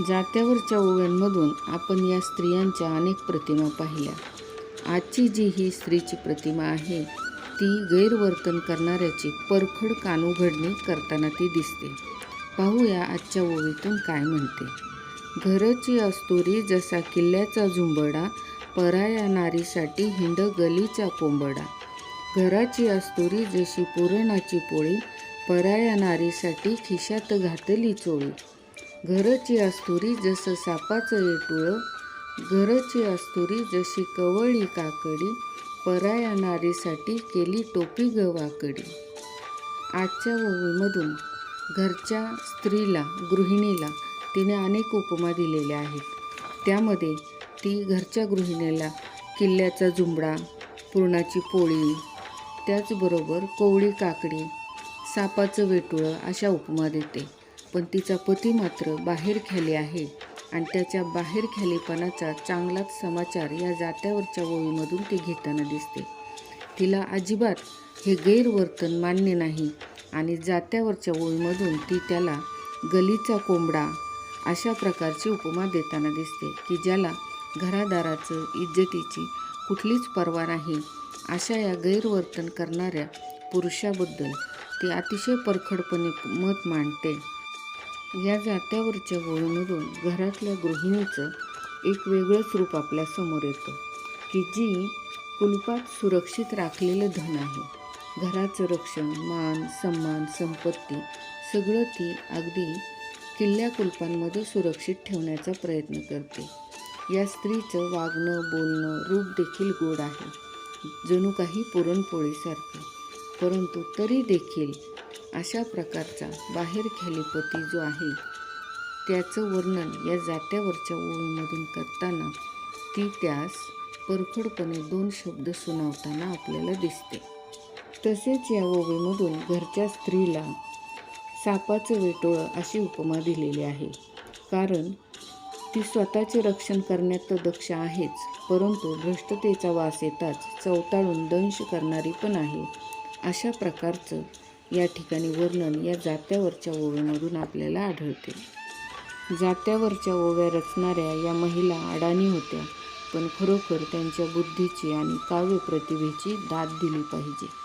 जात्यावरच्या ओव्यांमधून आपण या स्त्रियांच्या अनेक प्रतिमा पाहिल्या. आजची जी ही स्त्रीची प्रतिमा आहे ती गैरवर्तन करणाऱ्याची परखड कानउघडणी करताना ती दिसते. पाहूया आजच्या ओवीतून काय म्हणते. घरची अस्तुरी जसा किल्ल्याचा झुंबडा पराया नारीसाठी हिंड गलीचा कोंबडा. घराची अस्तुरी जशी पुरणाची पोळी पराया नारीसाठी खिशात घातली चोळी. घरची अस्तुरी जसं सापाचं येटुळं घरची अस्तुरी जशी कवळी काकडी पराया नारीसाठी केली टोपी गवाकडी आजच्या ओवीमधून घरच्या स्त्रीला गृहिणीला तिने अनेक उपमा दिलेल्या आहेत. त्यामध्ये ती घरच्या गृहिणीला किल्ल्याचा जुंबडा पुरणाची पोळी त्याचबरोबर कोवळी काकडी सापाचं वेटुळं अशा उपमा देते. पण तिचा पती मात्र बाहेर खाली आहे आणि त्याच्या बाहेर खालीपणाचा चांगलाच समाचार या जात्यावरच्या ओळीमधून ती घेताना दिसते. तिला अजिबात हे गैरवर्तन मान्य नाही आणि जात्यावरच्या ओळीमधून ती त्याला गलीचा कोंबडा अशा प्रकारची उपमा देताना दिसते की ज्याला घरादाराचं इज्जतीची कुठलीच पर्वा नाही. अशा या गैरवर्तन करणाऱ्या पुरुषाबद्दल ती अतिशय परखडपणे मत मांडते. या जात्यावरच्या ओळीमधून घरातल्या गृहिणीचं एक वेगळंच रूप आपल्यासमोर येतं की जी कुलपात सुरक्षित राखलेलं धन आहे. घराचं रक्षण मान सन्मान संपत्ती सगळं ती अगदी किल्ल्या कुलपांमध्ये सुरक्षित ठेवण्याचा प्रयत्न करते. या स्त्रीचं वागणं बोलणं रूप देखील गोड आहे. जणू काही पुरणपोळीसारखं परंतु तरी देखील अशा प्रकारचा बाहेर खेलीपती जो आहे त्याचं वर्णन या जात्यावरच्या ओळीमधून करताना ती त्यास परखडपणे दोन शब्द सुनावताना आपल्याला दिसते. तसेच या ओवीमधून घरच्या स्त्रीला सापाचं वेटोळं अशी उपमा दिलेली आहे. कारण ती स्वतःचे रक्षण करण्यात तर दक्ष आहेच परंतु भ्रष्टतेचा वास येताच चवताळून दंश करणारी पण आहे. अशा प्रकारचं या ठिकाणी वर्णन या जात्यावरच्या ओव्यामधून आपल्याला आढळते. जात्यावरच्या ओव्या रचणाऱ्या या महिला अडाणी होत्या पण खरोखर त्यांच्या बुद्धीची आणि काव्य प्रतिभेची दाद दिली पाहिजे.